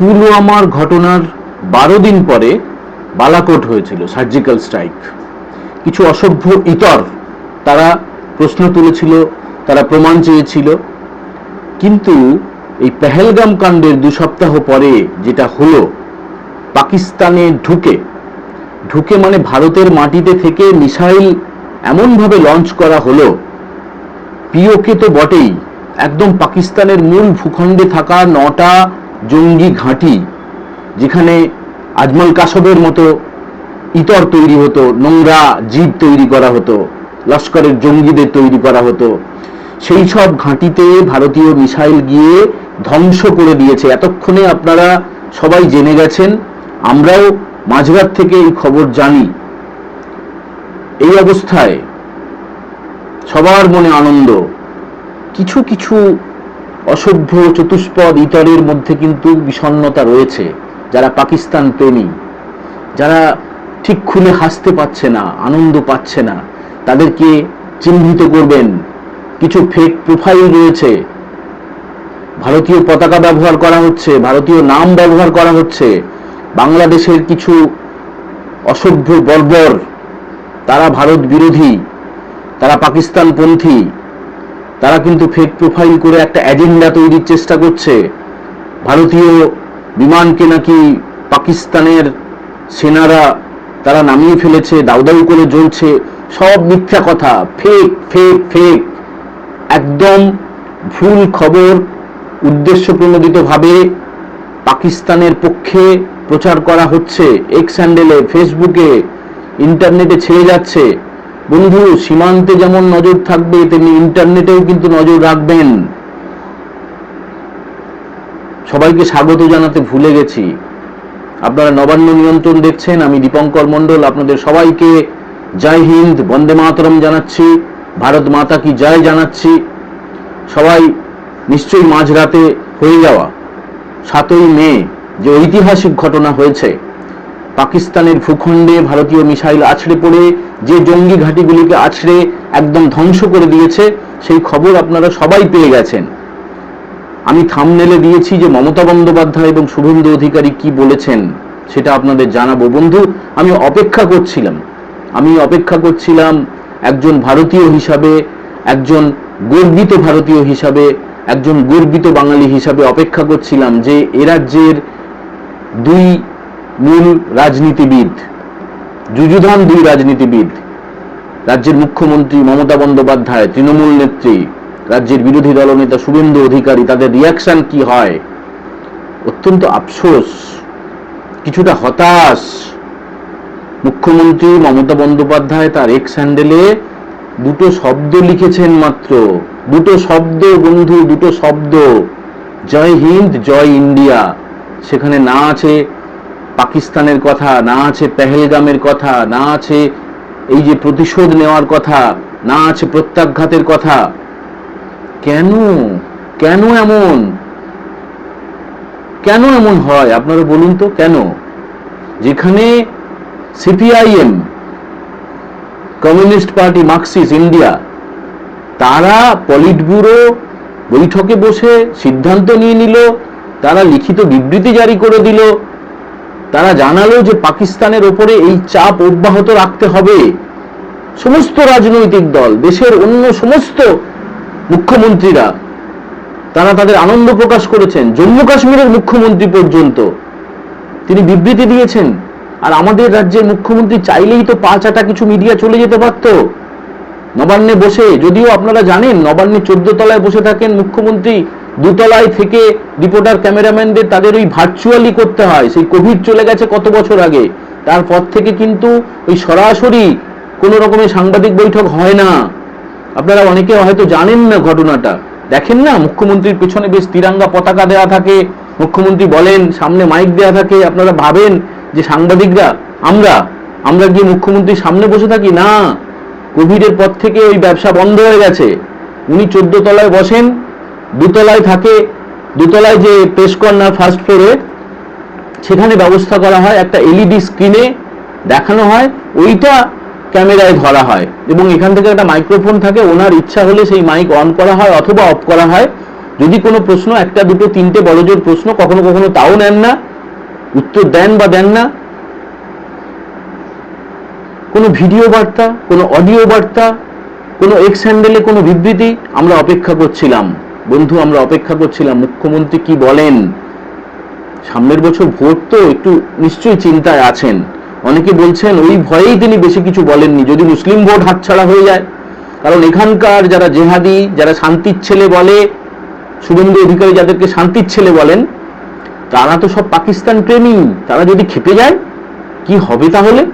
পুলওয়ামার ঘটনার বারো দিন পরে বালাকোট হয়েছিল সার্জিক্যাল স্ট্রাইক কিছু অসভ্য ইতর তারা প্রশ্ন তুলেছিল, তারা প্রমাণ চেয়েছিল। কিন্তু এই পেহেলগাম কাণ্ডের দু সপ্তাহ পরে যেটা হলো, পাকিস্তানে ঢুকে ঢুকে মানে ভারতের মাটিতে থেকে মিসাইল এমনভাবে লঞ্চ করা হলো, পিওকে তো বটেই, একদম পাকিস্তানের মূল ভূখণ্ডে থাকা নটা জঙ্গি ঘাঁটি, যেখানে আজমল কাসবের মতো ইতর তৈরি হতো, নোংরা জীব তৈরি করা হতো, লস্করের জঙ্গিদের তৈরি করা হতো, সেই সব ঘাঁটিতে ভারতীয় মিসাইল গিয়ে ধ্বংস করে দিয়েছে। এতক্ষণে আপনারা সবাই জেনে গেছেন, আমরাও মাঝরাত থেকে এই খবর জানি। এই অবস্থায় সবার মনে আনন্দ, কিছু কিছু অসভ্য চতুষ্পদ ইতরের মধ্যে কিন্তু বিষণ্ণতা রয়েছে, যারা পাকিস্তান প্রেমী। যারা ঠিক খুলে হাসতে পাচ্ছে না, আনন্দ পাচ্ছে না, তাদেরকে চিহ্নিত করবেন। কিছু ফেক প্রোফাইল রয়েছে। ভারতীয় পতাকা ব্যবহার করা হচ্ছে, ভারতীয় নাম ব্যবহার করা হচ্ছে। বাংলাদেশের কিছু অসভ্য বর্বর, তারা ভারত বিরোধী, তারা পাকিস্তানপন্থী। তারা কিন্তু ফেক প্রোফাইল করে একটা এজেন্ডা তৈরির চেষ্টা করছে। ভারতীয় বিমানকে নাকি পাকিস্তানের সেনারা তারা নামিয়ে ফেলেছে দাউ দাউ করে জ্বলছে, সব মিথ্যা কথা ফেক ফেক ফেক একদম ভুল খবর উদ্দেশ্য প্রণোদিতভাবে পাকিস্তানের পক্ষে প্রচার করা হচ্ছে। এক্স হ্যান্ডেলে ফেসবুকে ইন্টারনেটে ছেড়ে যাচ্ছে। বন্ধু, সীমান্তে যেমন নজর থাকবে, তেমনি ইন্টারনেটেও কিন্তু নজর রাখবেন। সবাইকে স্বাগত জানাতে ভুলে গেছি। আপনারা নবান্ন নিয়ন্ত্রণ দেখছেন, আমি দীপঙ্কর মণ্ডল, আপনাদের সবাইকে জয় হিন্দ, বন্দে মাতরম জানাচ্ছি, ভারত মাতা কি জয় জানাচ্ছি। সবাই নিশ্চয়ই মাঝরাতে হয়ে যাওয়া। সাতই মে যে ঐতিহাসিক ঘটনা হয়েছে পাকিস্তানের ভূখণ্ডে ভারতীয় মিসাইল আছড়ে পড়ে, যে জঙ্গি ঘাঁটিগুলিকে আছড়ে একদম ধ্বংস করে দিয়েছে, সেই খবর আপনারা সবাই পেয়ে গেছেন। আমি থামনেলে দিয়েছি যে মমতা বন্দ্যোপাধ্যায় এবং শুভেন্দু অধিকারী কি বলেছেন, সেটা আপনাদের জানাব। বন্ধু, আমি অপেক্ষা করছিলাম। আমি অপেক্ষা করছিলাম একজন ভারতীয় হিসাবে, একজন গর্বিত ভারতীয় হিসাবে, একজন গর্বিত বাঙালি হিসাবে অপেক্ষা করছিলাম যে এ রাজ্যের দুই মূল রাজনীতিবিদ, যুযুধান দুই রাজনীতিবিদ, রাজ্যের মুখ্যমন্ত্রী মমতা বন্দ্যোপাধ্যায়, তৃণমূল নেত্রী, রাজ্যের বিরোধী দলনেতা শুভেন্দু অধিকারী, তাদের রিয়াকশন কি হয়? অত্যন্ত আফসোস, কিছুটা হতাশ। মুখ্যমন্ত্রী মমতা বন্দ্যোপাধ্যায় তার এক্স হ্যান্ডেলে দুটো শব্দ লিখেছেন মাত্র। দুটো শব্দ বন্ধু, দুটো শব্দ। জয় হিন্দ, জয় ইন্ডিয়া। সেখানে না আছে পাকিস্তানের কথা, না আছে পেহেলগামের কথা, না আছে এই যে প্রতিশোধ নেওয়ার কথা, না আছে প্রত্যাঘাতের কথা। কেন? কেন এমন? কেন এমন হয়? আপনারা বলুন তো, কেন? যেখানে CPIM, communist party, Marxist, India, তারা পলিট ব্যুরো বৈঠকে বসে সিদ্ধান্ত নিয়ে নিল, তারা লিখিত বিবৃতি জারি করে দিল তারা জানালো যে পাকিস্তানের ওপরে এই চাপ অব্যাহত রাখতে হবে। সমস্ত রাজনৈতিক দল, দেশের অন্য সমস্ত মুখ্যমন্ত্রীরা, তারা তাদের আনন্দ প্রকাশ করেছেন, জম্মু কাশ্মীরের মুখ্যমন্ত্রী পর্যন্ত। তিনি বিবৃতি দিয়েছেন, আর আমাদের রাজ্যের মুখ্যমন্ত্রী চাইলেই তো পা চাটা কিছু মিডিয়া চলে যেতে পারত। নবান্নে বসে, যদিও আপনারা জানেন, নবান্নে চোদ্দ তলায় বসে থাকেন মুখ্যমন্ত্রী দুতলায় থেকে রিপোর্টার ক্যামেরাম্যানদের তাদের ওই ভার্চুয়ালি করতে হয়। সেই কোভিড চলে গেছে কত বছর আগে। তারপর থেকে কিন্তু ওই সরাসরি কোনো রকমের সাংবাদিক বৈঠক হয় না। আপনারা অনেকে হয়তো জানেন না ঘটনাটা। দেখেন না, মুখ্যমন্ত্রীর পেছনে বেশ তিরাঙ্গা পতাকা দেওয়া থাকে। মুখ্যমন্ত্রী বলেন, সামনে মাইক দেওয়া থাকে। আপনারা ভাবেন যে সাংবাদিকরা, আমরা? আমরা গিয়ে মুখ্যমন্ত্রীর সামনে বসে থাকি? না। কোভিডের পর থেকে ওই ব্যবসা বন্ধ হয়ে গেছে। উনি চোদ্দ তলায় বসেন। দুতলায় থাকে, দুতলায় যে প্রেস কর্নার ফার্স্ট ফ্লোরে সেখানে ব্যবস্থা করা হয়, একটা এলইডি স্ক্রিনে দেখানো হয়, ওইটা ক্যামেরায় ধরা হয় এবং এখান থেকে একটা মাইক্রোফোন থাকে, ওনার ইচ্ছা হলে সেই মাইক অন করা হয় অথবা অফ করা হয়। যদি কোনো প্রশ্ন, একটা, দুটো, তিনটে বড় জোর প্রশ্ন কখনো কখনো তাও নেন না, উত্তর দেন বা দেন না। কোনো ভিডিও বার্তা, কোনো অডিও বার্তা, কোনো এক্স হ্যান্ডেলে কোনো বিবৃতি আমরা অপেক্ষা করছিলাম। বন্ধু, আমরা অপেক্ষা করছিলাম, মুখ্যমন্ত্রী কি বলেন? সামনের বছর ভোট তো একটু নিশ্চয়ই চিন্তায় আছেন। অনেকে বলছেন, ওই ভয়েই তিনি বেশি কিছু বলেননি, যদি মুসলিম ভোট হাতছাড়া হয়ে যায়। কারণ এখানকার যারা জেহাদি, যারা শান্তির ছেলে বলে, শুভেন্দু অধিকারী যাদেরকে শান্তির ছেলে বলেন, তারা তো সব পাকিস্তান প্রেমী। তারা যদি খেপে যায়, কি হবে তাহলে?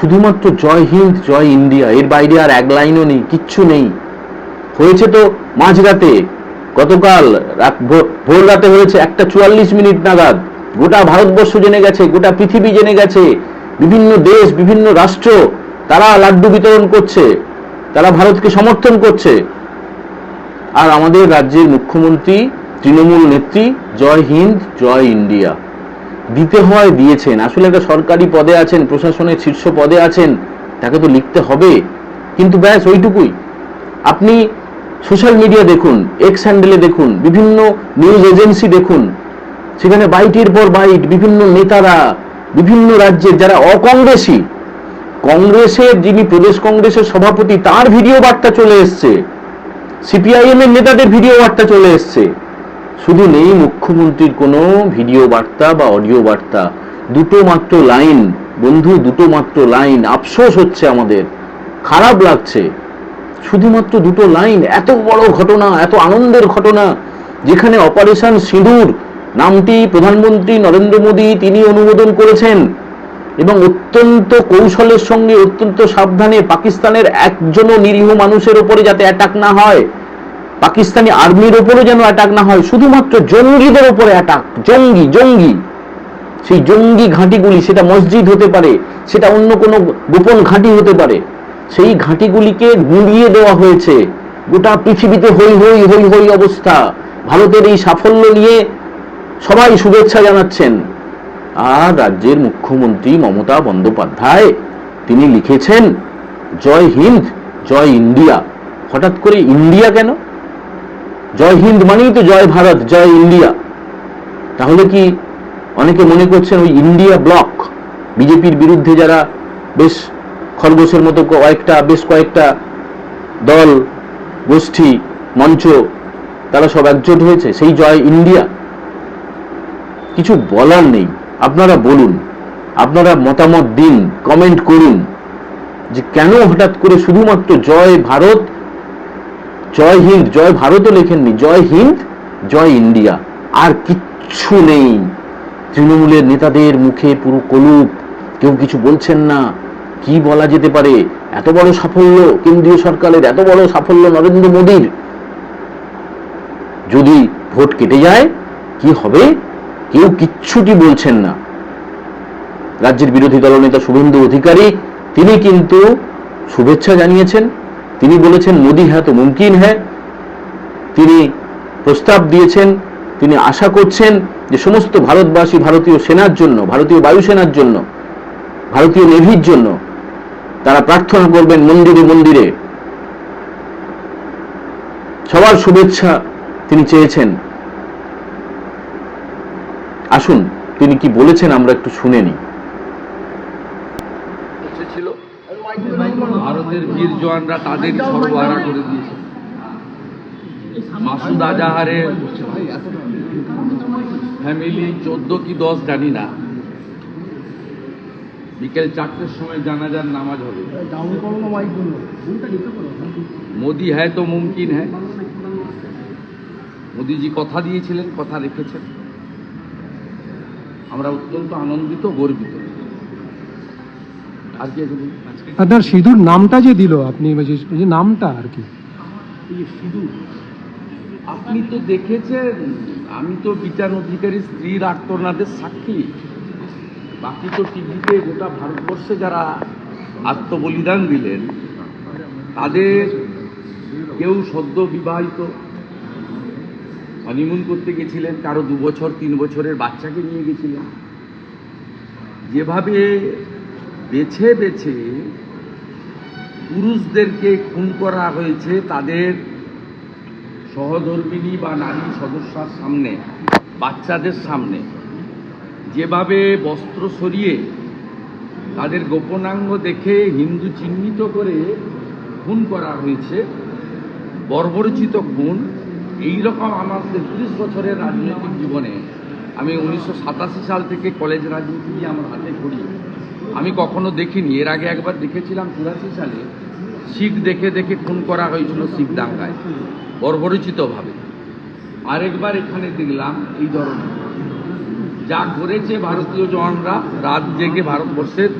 শুধুমাত্র জয় হিন্দ, জয় ইন্ডিয়া, এর বাইরে আর এক লাইনও নেই, কিচ্ছু নেই। হয়েছে তো মাঝরাতে? গতকাল ভোর রাতে হয়েছে একটা চুয়াল্লিশ মিনিট নাগাদ। গোটা ভারতবর্ষ জেনে গেছে, গোটা পৃথিবী জেনে গেছে। বিভিন্ন দেশ, বিভিন্ন রাষ্ট্র, তারা লাড্ডু বিতরণ করছে। তারা ভারতকে সমর্থন করছে। আর আমাদের রাজ্যের মুখ্যমন্ত্রী, তৃণমূল নেত্রী, জয় হিন্দ, জয় ইন্ডিয়া। দিতে হয়, দিয়েছেন। আসলে একটা সরকারি পদে আছেন, প্রশাসনের শীর্ষ পদে আছেন, তাকে তো লিখতে হবে। কিন্তু ব্যাস, ওইটুকুই। আপনি সোশ্যাল মিডিয়া দেখুন এক্স হ্যান্ডেলে দেখুন, বিভিন্ন নিউজ এজেন্সি দেখুন, সেখানে বাইটের পর বাইট, বিভিন্ন নেতারা, বিভিন্ন রাজ্যের যারা অকংগ্রেসি, কংগ্রেসের যিনি প্রদেশ কংগ্রেসের সভাপতি, তার ভিডিও বার্তা চলে এসছে। সিপিআইএম এর নেতাদের ভিডিও বার্তা চলে এসছে। শুধু নেই, মুখ্যমন্ত্রীর কোনো ভিডিও বার্তা বা অডিও বার্তা, দুটো মাত্র লাইন বন্ধু, দুটো মাত্র লাইন আফসোস হচ্ছে আমাদের, খারাপ লাগছে। শুধুমাত্র দুটো লাইন, এত বড় ঘটনা, এত আনন্দের ঘটনা, যেখানে অপারেশন সিঁদুর, নামটি প্রধানমন্ত্রী নরেন্দ্র মোদী তিনি অনুমোদন করেছেন, এবং অত্যন্ত কৌশলের সঙ্গে, অত্যন্ত সাবধানে পাকিস্তানের একজনও নিরীহ মানুষের ওপরে যাতে অ্যাটাক না হয়, পাকিস্তানি আর্মির ওপরও যেন অ্যাটাক না হয়, শুধুমাত্র জঙ্গিদের ওপরে অ্যাটাক জঙ্গি জঙ্গি। সেই জঙ্গি ঘাঁটিগুলি, সেটা মসজিদ হতে পারে, সেটা অন্য কোনো গোপন ঘাঁটি হতে পারে। সেই ঘাঁটিগুলিকে গুঁড়িয়ে দেওয়া হয়েছে। গোটা পৃথিবীতে হই হই হই হই অবস্থা। ভারতের এই সাফল্য নিয়ে সবাই শুভেচ্ছা জানাচ্ছেন। আর রাজ্যের মুখ্যমন্ত্রী মমতা বন্দ্যোপাধ্যায়, তিনি লিখেছেন, জয় হিন্দ, জয় ইন্ডিয়া। হঠাৎ করে ইন্ডিয়া কেন? জয় হিন্দ মানেই তো জয় ভারত, জয় ইন্ডিয়া। তাহলে কি অনেকে মনে করছেন ওই ইন্ডিয়া ব্লক, বিজেপির বিরুদ্ধে যারা বেশ খরগোশের মতো কয়েকটা, বেশ কয়েকটা দল, গোষ্ঠী, মঞ্চ, তারা সব একজোট হয়েছে। সেই জয় ইন্ডিয়া। কিছু বলার নেই। আপনারা বলুন, আপনারা মতামত দিন কমেন্ট করুন যে কেন হঠাৎ করে শুধুমাত্র জয় ভারত, জয় হিন্দ, জয় ভারতও লেখেননি, জয় হিন্দ, জয় ইন্ডিয়া। আর কিচ্ছু নেই। তৃণমূলের নেতাদের মুখে পুরো কলুপ। কেউ কিছু বলছেন না। কি বলা যেতে পারে? এত বড় সাফল্য কেন্দ্রীয় সরকারের, এত বড় সাফল্য নরেন্দ্র মোদীর। যদি ভোট কেটে যায়, কি হবে? কেউ কিচ্ছুটি বলছেন না। রাজ্যের বিরোধী দলনেতা শুভেন্দু অধিকারী, তিনি কিন্তু শুভেচ্ছা জানিয়েছেন। তিনি বলেছেন, মোদি হ্যাঁ তো মুমকিন হ্যাঁ। তিনি প্রস্তাব দিয়েছেন, তিনি আশা করছেন যে সমস্ত ভারতবাসী ভারতীয় সেনার জন্য, ভারতীয় বায়ুসেনার জন্য, ভারতীয় নেভির জন্য তারা প্রার্থনা করবেন মন্দিরে মন্দিরে। সবার শুভেচ্ছা তিনি চেয়েছেন। আসুন তিনি কি বলেছেন আমরা একটু শুনে নিই। ছিল। ভারতের বীর জওয়ানরা তাদের সর্বহারা করে দিয়েছে। মাসুদ আজাহারের ফ্যামিলি চোদ্দ কি দশ জানি না। বিকেল চারটের সময় জানাজার নামাজ হবে। মোদি হ্যায় তো মুমকিন হ্যায় মোদিজি কথা দিয়েছিলেন কথা রেখেছেন। আমরা অত্যন্ত আনন্দিত গর্বিত। আর কি আপনার সিঁদুর নামটা যে দিল আপনি যে যে নামটা আর কি। আপনি তো দেখেছেন আমি তো বিচার অধিকারী স্ত্রীর আত্মনাদের সাক্ষী। বাকি তো টিভিতে গোটা ভারতবর্ষে যারা আত্মবলিদান দিলেন, তাদের কেউ সদ্য বিবাহিত। হনিমুন করতে গেছিলেন, কারও দু বছর, তিন বছরের বাচ্চাকে নিয়ে গেছিলেন। যেভাবে বেছে বেছে পুরুষদেরকে খুন করা হয়েছে, তাদের সহধর্মিনী বা নারী সদস্যার সামনে, বাচ্চাদের সামনে যেভাবে বস্ত্র সরিয়ে তাদের গোপনাঙ্গ দেখে হিন্দু চিহ্নিত করে খুন করা হয়েছে, বর্বরচিত খুন, এইরকম আমার তেত্রিশ বছরের রাজনৈতিক জীবনে আমি উনিশশো সাতাশি সাল থেকে কলেজ রাজনীতি আমার হাতে করি আমি কখনো দেখিনি, এর আগে একবার দেখেছিলাম চুরাশি সালে শিখ দেখে দেখে খুন করা হয়েছিল শিখ দাঙ্গায় বর্বরচিতভাবে। আরেকবার এখানে দেখলাম এই ধরনের। যা করেছে ভারতীয় জওয়ানরা, রাত জেগে ভারতবর্ষের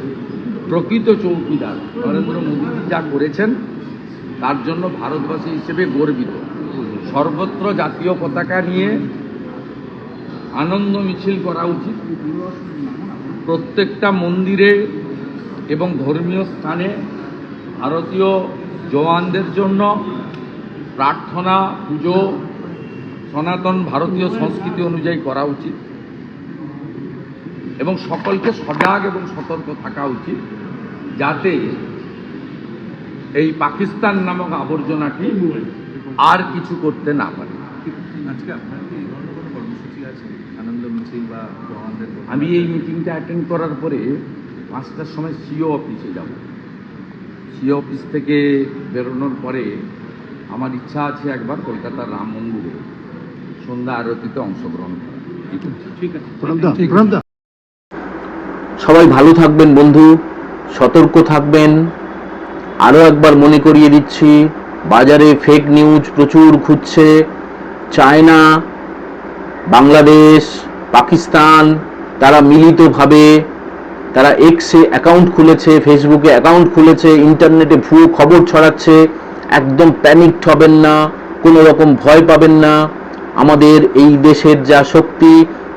প্রকৃত চৌকিদার নরেন্দ্র মোদীজি যা করেছেন, তার জন্য ভারতবাসী হিসেবে গর্বিত। সর্বত্র জাতীয় পতাকা নিয়ে আনন্দ মিছিল করা উচিত। প্রত্যেকটা মন্দিরে এবং ধর্মীয় স্থানে ভারতীয় জওয়ানদের জন্য প্রার্থনা, পুজো, সনাতন ভারতীয় সংস্কৃতি অনুযায়ী করা উচিত। এবং সকলকে সজাগ এবং সতর্ক থাকা উচিত যাতে এই পাকিস্তান নামক আবর্জনাটি আর কিছু করতে না পারে। আমি এই মিটিংটা অ্যাটেন্ড করার পরে পাঁচটার সময় সিও অফিসে যাব। সিও অফিস থেকে বেরোনোর পরে আমার ইচ্ছা আছে একবার কলকাতার রাম মন্দিরে সন্ধ্যা আরতিতে অংশগ্রহণ করা ঠিক আছে। সবাই ভালো থাকবেন বন্ধু, সতর্ক থাকবেন। আরও একবার মনে করিয়ে দিচ্ছি, বাজারে ফেক নিউজ প্রচুর খুঁজছে চায়না, বাংলাদেশ, পাকিস্তান, তারা মিলিতভাবে, তারা এক্সে অ্যাকাউন্ট খুলেছে ফেসবুকে অ্যাকাউন্ট খুলেছে ইন্টারনেটে ভুয়ো খবর ছড়াচ্ছে। একদম প্যানিক হবেন না, কোনো রকম ভয় পাবেন না। আমাদের এই দেশের যা শক্তি,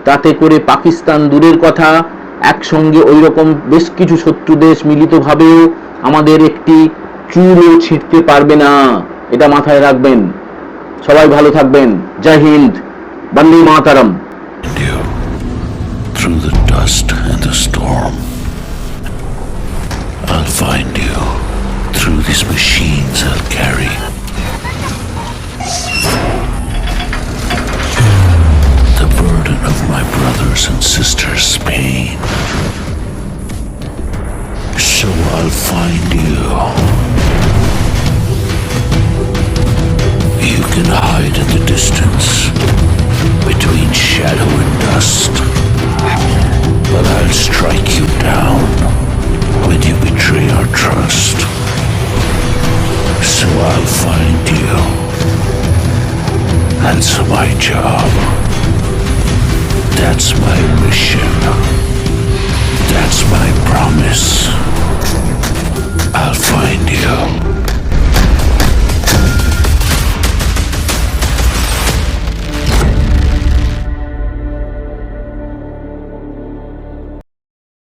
তাতে করে পাকিস্তান দূরের কথা। একসঙ্গে ওই রকম বেশ কিছু শত্রু দেশ আমাদের একটি চুলও ছিঁড়তে পারবে না এটা মাথায় রাখবেন সবাই ভালো থাকবেন জয় হিন্দ বন্দে Mataram through the dust and the storm. I'll find you through these machines I'll carry. I'll find you. That's my job. That's my mission. That's my promise. I'll find you.